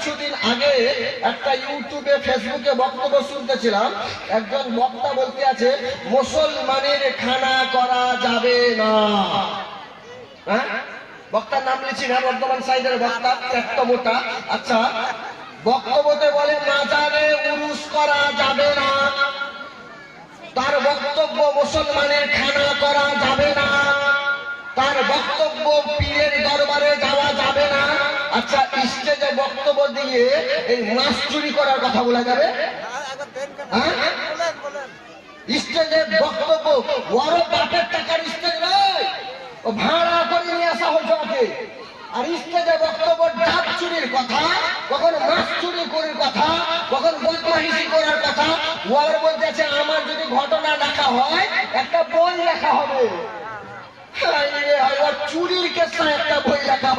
কিছুদিন আগে একটা ইউটিউবে, ফেসবুকে বক্তব্য শুনতেছিলাম। একজন বক্তা বলতে আছে, মুসলমানের খানা করা যাবে না। হ্যাঁ? বক্তার নাম লিখছি না, বর্ধমান সাইডের বক্তা একটা মোটা। আচ্ছা বক্তব্যতে বলে, মাজারে উরুস করা যাবে না। তার বক্তব্য, মুসলমানের খানা করা যাবে না। তার বক্তব্য, পীরের দরবারে যাবে আচ্ছা স্টেজে বক্তব্য দিয়ে এই মাছ চুরি করার কথা বলা যাবে? হ্যাঁ? স্টেজে বক্তব্য, বড় বাপের টাকার স্টেজ নয়। ও ভাড়া করে নিয়ে আসা হয়েছে ওকে। আর স্টেজে বক্তব্য, ডাব চুরির কথা, কখন মাছ চুরি করার কথা, কখন বদমাহিসি করার কথা, ওয়ার বলতে আছে, আমার যদি ঘটনা লেখা হয়, একটা বই লেখা হবে। চুরির কেসটা একটা বই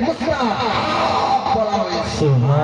what's Muslim.